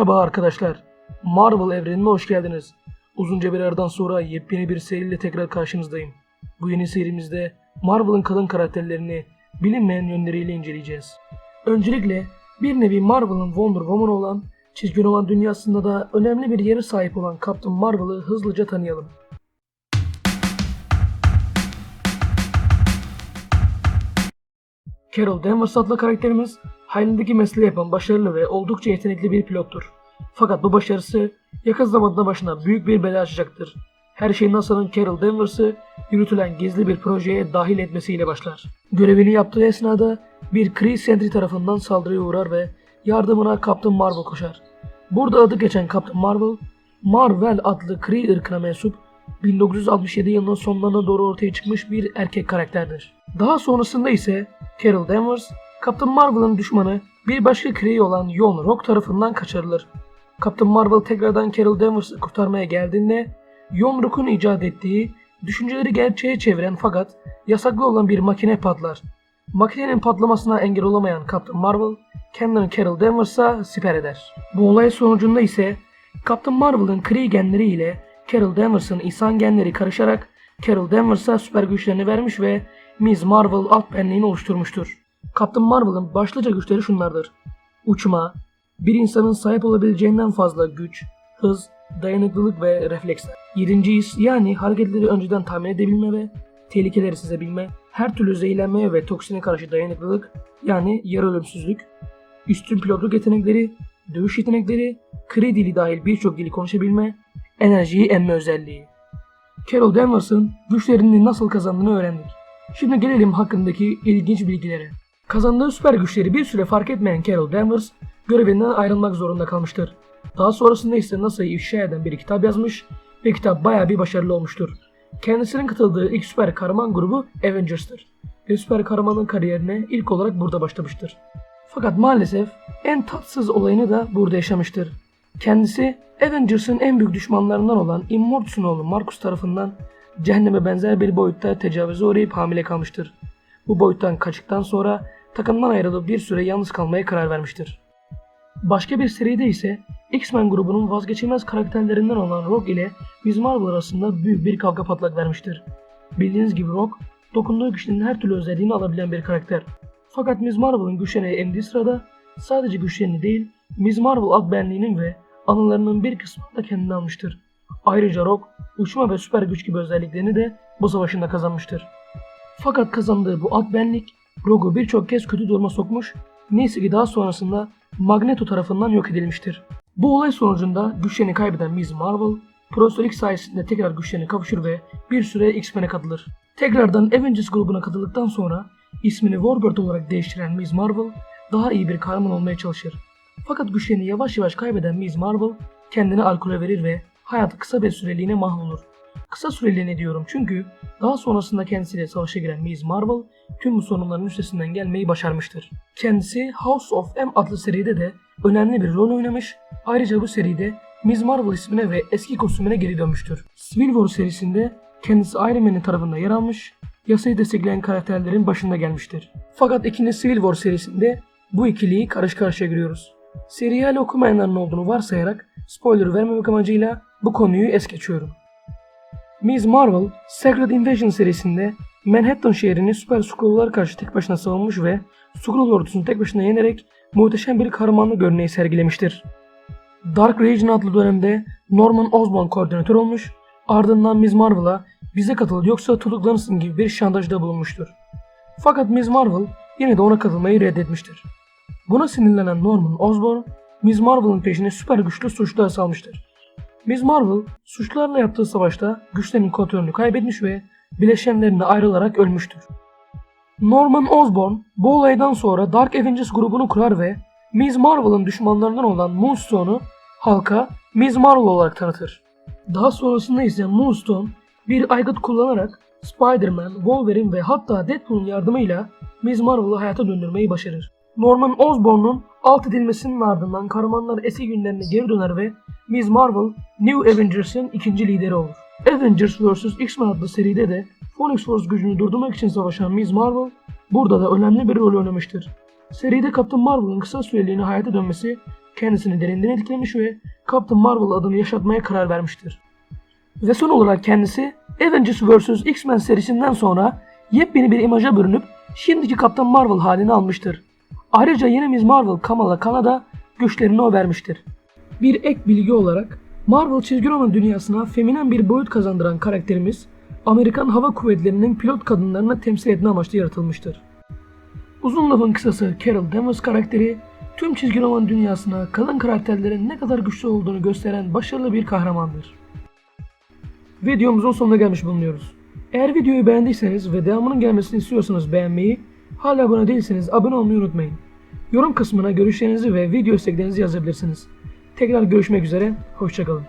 Merhaba arkadaşlar. Marvel evrenine hoş geldiniz. Uzunca bir aradan sonra yepyeni bir seriyle tekrar karşınızdayım. Bu yeni serimizde Marvel'ın kalın karakterlerini bilinmeyen yönleriyle inceleyeceğiz. Öncelikle bir nevi Marvel'ın Wonder Woman olan çizgi roman dünyasında da önemli bir yere sahip olan Captain Marvel'ı hızlıca tanıyalım. Carol Danvers adlı karakterimiz halindeki mesleği yapan başarılı ve oldukça yetenekli bir pilottur. Fakat bu başarısı yakın zamanda başına büyük bir bela açacaktır. Her şey NASA'nın Carol Danvers'ı yürütülen gizli bir projeye dahil etmesiyle başlar. Görevini yaptığı esnada bir Kree Sentry tarafından saldırıya uğrar ve yardımına Captain Marvel koşar. Burada adı geçen Captain Marvel, Marvel adlı Kree ırkına mensup 1967 yılının sonlarına doğru ortaya çıkmış bir erkek karakterdir. Daha sonrasında ise Carol Danvers, Captain Marvel'ın düşmanı bir başka Kree olan Yon Rock tarafından kaçırılır. Captain Marvel tekrardan Carol Danvers'ı kurtarmaya geldiğinde Yon Rock'un icat ettiği düşünceleri gerçeğe çeviren fakat yasaklı olan bir makine patlar. Makinenin patlamasına engel olamayan Captain Marvel kendini Carol Danvers'a siper eder. Bu olay sonucunda ise Captain Marvel'ın Kree genleri ile Carol Danvers'ın insan genleri karışarak Carol Danvers'a süper güçlerini vermiş ve Ms. Marvel alt benliğini oluşturmuştur. Captain Marvel'ın başlıca güçleri şunlardır. Uçma, bir insanın sahip olabileceğinden fazla güç, hız, dayanıklılık ve refleksler. Yedinci his yani hareketleri önceden tahmin edebilme ve tehlikeleri sezebilme, her türlü zehirlenmeye ve toksine karşı dayanıklılık yani yarı ölümsüzlük, üstün pilotluk yetenekleri, dövüş yetenekleri, Kree dili dahil birçok dili konuşabilme, enerjiyi emme özelliği. Carol Danvers'ın güçlerini nasıl kazandığını öğrendik. Şimdi gelelim hakkındaki ilginç bilgilere. Kazandığı süper güçleri bir süre fark etmeyen Carol Danvers görevinden ayrılmak zorunda kalmıştır. Daha sonrasında ise NASA'yı ifşa eden bir kitap yazmış ve kitap bayağı bir başarılı olmuştur. Kendisinin katıldığı ilk süper kahraman grubu Avengers'tır ve süper kahramanın kariyerine ilk olarak burada başlamıştır. Fakat maalesef en tatsız olayını da burada yaşamıştır. Kendisi Avengers'ın en büyük düşmanlarından olan Immortus'un oğlu Marcus tarafından cehenneme benzer bir boyutta tecavüze uğrayıp hamile kalmıştır. Bu boyuttan kaçtıktan sonra takımdan ayrılıp bir süre yalnız kalmaya karar vermiştir. Başka bir seride ise X-Men grubunun vazgeçilmez karakterlerinden olan Rogue ile Ms. Marvel arasında büyük bir kavga patlak vermiştir. Bildiğiniz gibi Rogue, dokunduğu güçlerin her türlü özelliğini alabilen bir karakter. Fakat Ms. Marvel'ın güçlerine emdiği sırada sadece güçlerini değil, Ms. Marvel ad benliğinin ve anılarının bir kısmını da kendine almıştır. Ayrıca Rogue, uçma ve süper güç gibi özelliklerini de bu savaşında kazanmıştır. Fakat kazandığı bu ad benlik Rogue'u birçok kez kötü duruma sokmuş, neyse ki daha sonrasında Magneto tarafından yok edilmiştir. Bu olay sonucunda güçlerini kaybeden Ms. Marvel, Profesör X sayesinde tekrar güçlerine kavuşur ve bir süre X-Men'e katılır. Tekrardan Avengers grubuna katıldıktan sonra ismini Warbird olarak değiştiren Ms. Marvel daha iyi bir kahraman olmaya çalışır. Fakat güçlerini yavaş yavaş kaybeden Ms. Marvel kendini alkole verir ve hayatı kısa bir süreliğine mahvolur. Kısa süreliğine diyorum çünkü daha sonrasında kendisiyle savaşa giren Ms. Marvel tüm bu sorunların üstesinden gelmeyi başarmıştır. Kendisi House of M adlı seride de önemli bir rol oynamış. Ayrıca bu seride Ms. Marvel ismine ve eski kostümüne geri dönmüştür. Civil War serisinde kendisi Iron Man'in tarafında yer almış, yasayı destekleyen karakterlerin başında gelmiştir. Fakat ikinci Civil War serisinde bu ikiliyi karış karşıya görüyoruz. Seriyi hala okumayanların olduğunu varsayarak spoiler vermemek amacıyla bu konuyu es geçiyorum. Ms. Marvel, Secret Invasion serisinde Manhattan şehrini süper Skrull'lara karşı tek başına savunmuş ve Skrull ordusunu tek başına yenerek muhteşem bir kahramanlık örneği sergilemiştir. Dark Region adlı dönemde Norman Osborn koordinatör olmuş, ardından Ms. Marvel'a bize katıl yoksa tutuklanırsın gibi bir şantajda bulunmuştur. Fakat Ms. Marvel yine de ona katılmayı reddetmiştir. Buna sinirlenen Norman Osborn, Ms. Marvel'ın peşine süper güçlü suçlular salmıştır. Ms. Marvel, suçlularla yaptığı savaşta güçlerinin kontrolünü kaybetmiş ve bileşenlerine ayrılarak ölmüştür. Norman Osborn bu olaydan sonra Dark Avengers grubunu kurar ve Ms. Marvel'ın düşmanlarından olan Moonstone'u halka Ms. Marvel olarak tanıtır. Daha sonrasında ise Moonstone bir aygıt kullanarak Spider-Man, Wolverine ve hatta Deadpool'un yardımıyla Ms. Marvel'ı hayata döndürmeyi başarır. Norman Osborn'un alt edilmesinin ardından kahramanlar eski günlerine geri döner ve Ms. Marvel, New Avengers'ın ikinci lideri olur. Avengers vs. X-Men adlı seride de Phoenix Force gücünü durdurmak için savaşan Ms. Marvel burada da önemli bir rol oynamıştır. Seride Captain Marvel'ın kısa süreliğine hayata dönmesi kendisini derinden etkilemiş ve Captain Marvel adını yaşatmaya karar vermiştir. Ve son olarak kendisi Avengers vs. X-Men serisinden sonra yepyeni bir imaja bürünüp şimdiki Kaptan Marvel halini almıştır. Ayrıca yeni Miss Marvel Kamala Khan'a da güçlerini o vermiştir. Bir ek bilgi olarak Marvel çizgi roman dünyasına feminen bir boyut kazandıran karakterimiz Amerikan Hava Kuvvetleri'nin pilot kadınlarını temsil etme amaçlı yaratılmıştır. Uzun lafın kısası Carol Danvers karakteri tüm çizgi roman dünyasına kadın karakterlerin ne kadar güçlü olduğunu gösteren başarılı bir kahramandır. Videomuzun sonuna gelmiş bulunuyoruz. Eğer videoyu beğendiyseniz ve devamının gelmesini istiyorsanız beğenmeyi, hala abone değilseniz abone olmayı unutmayın. Yorum kısmına görüşlerinizi ve video isteklerinizi yazabilirsiniz. Tekrar görüşmek üzere, hoşçakalın.